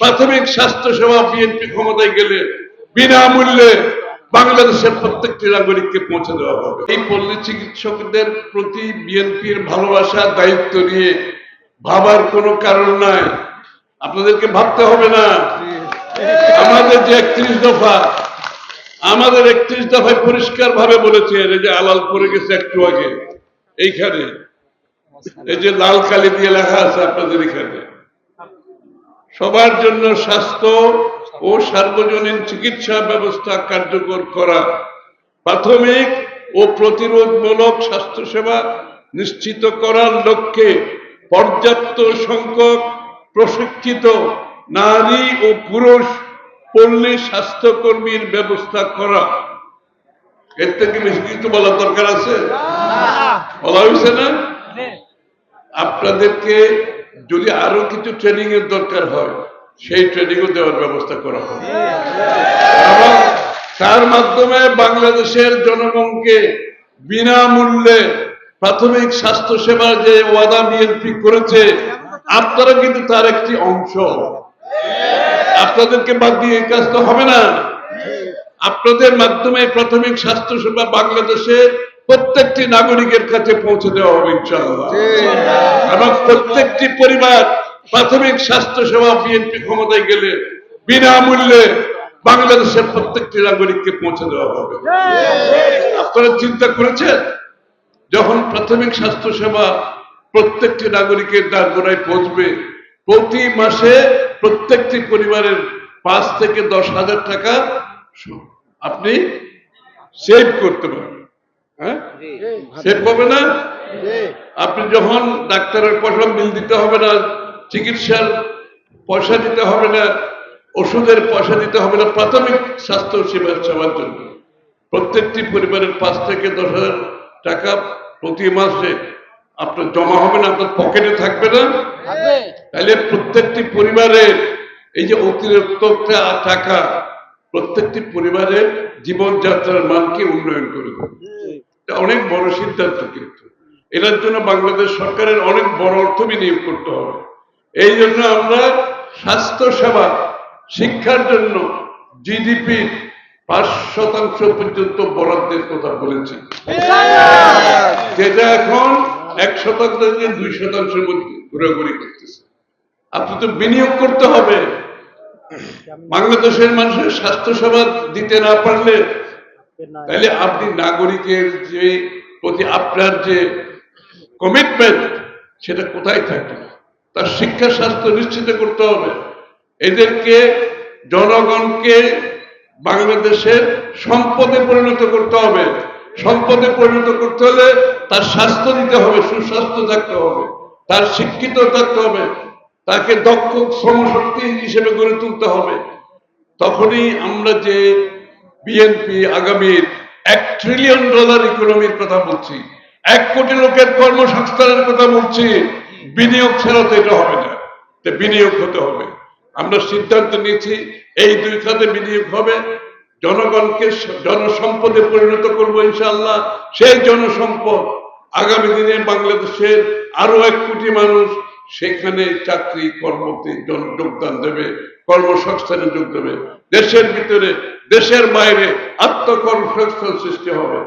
প্রাথমিক স্বাস্থ্য সেবা বিএনপি ক্ষমতায় গেলে বিনামূল্যে বাংলাদেশের প্রত্যেকটি নাগরিককে পৌঁছে দেওয়া হবে। এই পল্লী চিকিৎসকদের প্রতি বিএনপির ভালোবাসা, দায়িত্ব নিয়ে ভাবার কোনো কারণ নাই। আপনাদেরকে ভাবতে হবে না। আমাদের যে একত্রিশ দফা, আমাদের একত্রিশ দফায় পরিষ্কার ভাবে বলেছে এই যে আলাল পরে গেছে একটু আগে, এইখানে। এই যে লাল কালি দিয়ে লেখা আছে আপনাদের এখানে। সবার জন্য স্বাস্থ্য ও সার্বজনীন চিকিৎসা ব্যবস্থা কার্যকর করা। প্রাথমিক ও প্রতিরোধমূলক স্বাস্থ্যসেবা নিশ্চিত করার লক্ষ্যে পর্যাপ্ত সংখ্যক প্রশিক্ষিত নারী ও পুরুষ পল্লী স্বাস্থ্যকর্মীর ব্যবস্থা করা। এর থেকে বেশি কিছু বলার দরকার আছে? বলা হয়েছে না? আপনাদেরকে যদি আরও কিছু ট্রেনিং এর দরকার হয়, সেই ট্রেনিংও দেওয়ার ব্যবস্থা করা হবে। এবং তার মাধ্যমে বাংলাদেশের জনগণকে বিনামূল্যে প্রাথমিক স্বাস্থ্য সেবার যে ওয়াদা বিএনপি করেছে, আপনারা কিন্তু তার একটি অংশ। আপনাদেরকে বাদ দিয়ে কাজ তো হবে না। আপনাদের মাধ্যমে প্রাথমিক স্বাস্থ্য সেবা বাংলাদেশের প্রত্যেকটি নাগরিকের কাছে পৌঁছে দেওয়া হবে ইনশাআল্লাহ। এবং প্রত্যেকটি পরিবার প্রাথমিক স্বাস্থ্য সেবা বিএনপি ক্ষমতায় গেলে বিনামূল্যে বাংলাদেশের প্রত্যেকটি নাগরিককে পৌঁছে দেওয়া হবে। আপনারা চিন্তা করেছেন? যখন প্রাথমিক স্বাস্থ্য সেবা প্রত্যেকটি নাগরিকের দ্বারগোড়ায় পৌঁছবে প্রতি মাসে প্রত্যেকটি পরিবারের পাঁচ থেকে দশ হাজার টাকা আপনি সেভ করতে পারবেন। হ্যাঁ? সেভ করবে না? আপনি যখন ডাক্তারের পয়সা বিল দিতে হবে না চিকিৎসার পয়সা দিতে হবে না ওষুধের পয়সা দিতে হবে না প্রাথমিক স্বাস্থ্য সেবা সেবার জন্য। প্রত্যেকটি পরিবারের পাঁচ থেকে দশ হাজার টাকা প্রতি মাসে আপনার জমা হবে না আপনার পকেটে থাকবে না। তাহলে প্রত্যেকটি পরিবারের এই যে অতিরিক্ত টাকা প্রত্যেকটি পরিবারের জীবনযাত্রার মানকে উন্নয়ন করে দেবে। অনেক বড় সিদ্ধান্ত কিন্তু। এটার জন্য বাংলাদেশ সরকারের অনেক বড় অর্থ বিনিয়োগ করতে হবে। এই জন্য আমরা স্বাস্থ্য সেবা শিক্ষার জন্য জিডিপি পাঁচ শতাংশ পর্যন্ত বরাদ্দের কথা বলেছি। যেটা এখন এক শতাংশ থেকে দুই শতাংশের মধ্যে ঘোরাঘুরি করতেছে। আপনি তো বিনিয়োগ করতে হবে। বাংলাদেশের মানুষের স্বাস্থ্য সেবা দিতে না পারলে তাহলে আপনি নাগরিকের যে প্রতি আপনার যে কমিটমেন্ট সেটা কোথায় থাকে? তার শিক্ষা স্বাস্থ্য নিশ্চিত করতে হবে। এদেরকে জনগণকে বাংলাদেশের সম্পদে পরিণত করতে হবে। সম্পদে পরিণত করতে হলে তার স্বাস্থ্য দিতে হবে, সুস্বাস্থ্য থাকতে হবে, তার শিক্ষিত থাকতে হবে, তাকে দক্ষ শ্রমশক্তি হিসেবে গড়ে তুলতে হবে। তখনই আমরা যে বিএনপি আগামীর এক ট্রিলিয়ন ডলার ইকোনমির কথা বলছি। এক কোটি লোকের কর্মসংস্থানের কথা বলছি। বিনিয়োগ ছাড়া তো এটা হবে না। বিনিয়োগ হতে হবে। আমরা সিদ্ধান্ত নিয়েছি, এই দুই খাতে বিনিয়োগ হবে। জনগণকে জনসম্পদে পরিণত করব ইনশাল্লাহ সেই জনসম্পদ আগামী দিনে বাংলাদেশের আরও এক কোটি মানুষ সেখানে চাকরি, কর্মতে যোগদান দেবে, কর্মসংস্থানে যোগ দেবে। দেশের ভিতরে দেশের বাইরে আত্মকর্মসংস্থান সৃষ্টি হবে।